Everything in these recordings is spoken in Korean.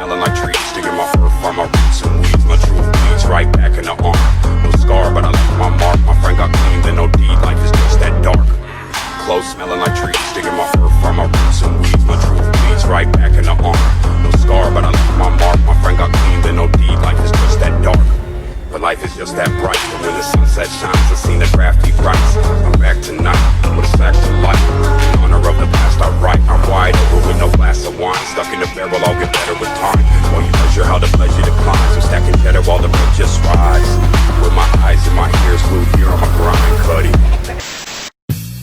smelling like trees, digging my fur from my roots and weeds. My truth bleeds right back in the arm. No scar, but I left my mark. My friend got clean, then no deed. Life is just that dark. Close, smelling like trees, digging my fur from my roots and weeds. My truth bleeds right back in the arm. No scar, but I left my mark. My friend got clean, then no deed. Life is just that dark. But life is just that bright. And when the sunset shines, I seen the crafty rights. I'm back tonight with a sack of light in honor of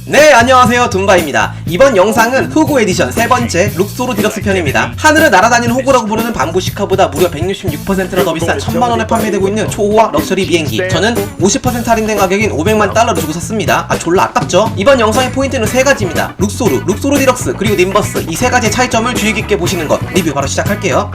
네 안녕하세요. 둠바입니다. 이번 영상은 후구 에디션 세 번째 룩소로 디럭스 편입니다. 하늘을 날아다니는 호구라고 부르는 밤부시카보다 무려 166%나 더 비싼 천만원에 판매되고 있는 초호화 럭셔리 비행기. 저는 50% 할인된 가격인 500만 달러를 주고 샀습니다. 아 졸라 아깝죠? 이번 영상의 포인트는 세 가지입니다. 룩소르, 룩소르 디럭스 그리고 님버스. 이 세 가지의 차이점을 주의 깊게 보시는 것. 리뷰 바로 시작할게요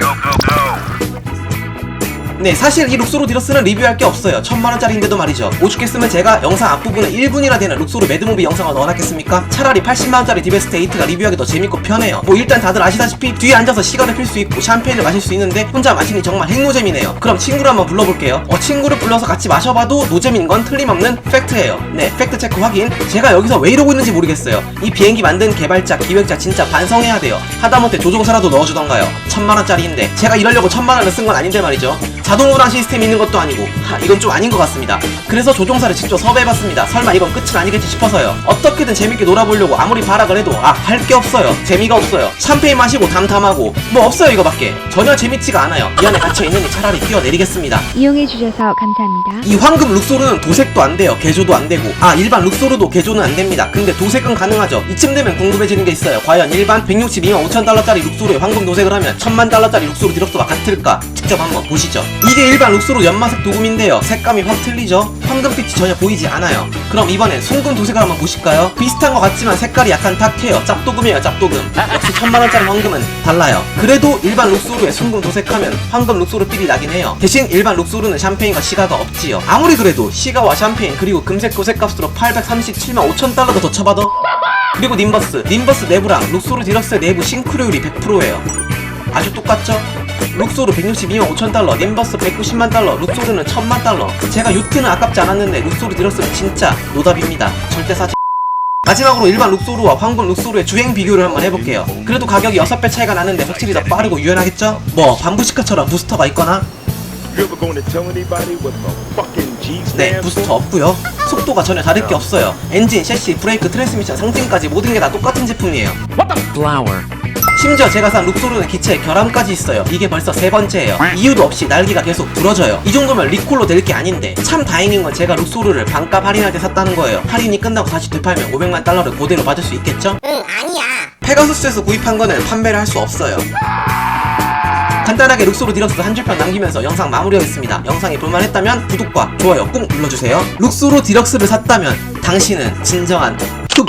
네, 사실 이 룩소로 디럭스는 리뷰할 게 없어요. 천만원짜리인데도 말이죠. 오죽했으면 제가 영상 앞부분에 1분이나 되는 룩소로 매드무비 영상을 넣어놨겠습니까? 차라리 80만원짜리 디베스트 8가 리뷰하기 더 재밌고 편해요. 뭐 일단 다들 아시다시피 뒤에 앉아서 시간을 필 수 있고 샴페인을 마실 수 있는데 혼자 마시니 정말 핵노잼이네요. 그럼 친구를 한번 불러볼게요. 어, 친구를 불러서 같이 마셔봐도 노잼인 건 틀림없는 팩트예요. 네, 팩트 체크 확인. 제가 여기서 왜 이러고 있는지 모르겠어요. 이 비행기 만든 개발자, 기획자 진짜 반성해야 돼요. 하다못해 조종사라도 넣어주던가요. 천만원짜리인데 제가 이러려고 천만원을 쓴 건 아닌데 말이죠. 자동 운항 시스템이 있는 것도 아니고 하, 이건 좀 아닌 것 같습니다. 그래서 조종사를 직접 섭외해봤습니다. 설마 이건 끝은 아니겠지 싶어서요. 어떻게든 재밌게 놀아보려고 아무리 발악을 해도 아 할 게 없어요. 재미가 없어요. 샴페인 마시고 담담하고 뭐 없어요 이거밖에. 전혀 재밌지가 않아요. 이 안에 갇혀 있느니 차라리 뛰어내리겠습니다. 이용해 주셔서 감사합니다. 이 황금 룩소르는 도색도 안 돼요. 개조도 안 되고. 아, 일반 룩소르도 개조는 안 됩니다. 근데 도색은 가능하죠. 이쯤 되면 궁금해지는 게 있어요. 과연 일반 162만 5천 달러짜리 룩소르에 황금 도색을 하면 천만 달러짜리 룩소르 디럭스와 같을까? 직접 한번 보시죠. 이게 일반 룩소르 연마색 도금인데요. 색감이 확 틀리죠? 황금빛이 전혀 보이지 않아요. 그럼 이번엔 순금 도색을 한번 보실까요? 비슷한 것 같지만 색깔이 약간 탁해요. 짭도금이에요, 짭도금. 역시 천만원짜리 황금은 달라요. 그래도 일반 룩소르에 순금 도색하면 황금 룩소르 필이 나긴 해요. 대신 일반 룩소르는 샴페인과 시가가 없지요. 아무리 그래도 시가와 샴페인 그리고 금색 도색 값으로 837만 5천 달러가 더 쳐봐도 그리고 님버스 님버스 내부랑 룩소르 디럭스의 내부 싱크로율이 100%예요. 아주 똑같죠? 룩소르 162만 5천 달러, 님버스 190만 달러, 룩소르는 1000만 달러. 제가 유트는 아깝지 않았는데 룩소르 디럭스는 진짜 노답입니다. 절대 사지. 마지막으로 일반 룩소르와 황금 룩소르의 주행 비교를 한번 해볼게요. 그래도 가격이 6배 차이가 나는데 확실히 더 빠르고 유연하겠죠? 뭐 반부시카처럼 부스터가 있거나 what the 네? 부스터 없고요. 속도가 전혀 다를 게 없어요. 엔진, 셰시, 브레이크, 트랜스미션, 상징까지 모든 게 다 똑같은 제품이에요. 심지어 제가 산 룩소르는 기체에 결함까지 있어요. 이게 벌써 세 번째예요. 이유도 없이 날개가 계속 부러져요. 이 정도면 리콜로 될 게 아닌데 참 다행인 건 제가 룩소르를 반값 할인할 때 샀다는 거예요. 할인이 끝나고 다시 되팔면 500만 달러를 그대로 받을 수 있겠죠? 응, 아니야. 페가수스에서 구입한 거는 판매를 할 수 없어요. 간단하게 룩소르 디럭스 한 줄평 남기면서 영상 마무리하겠습니다. 영상이 볼만했다면 구독과 좋아요 꾹 눌러주세요. 룩소르 디럭스를 샀다면 당신은 진정한 흑우.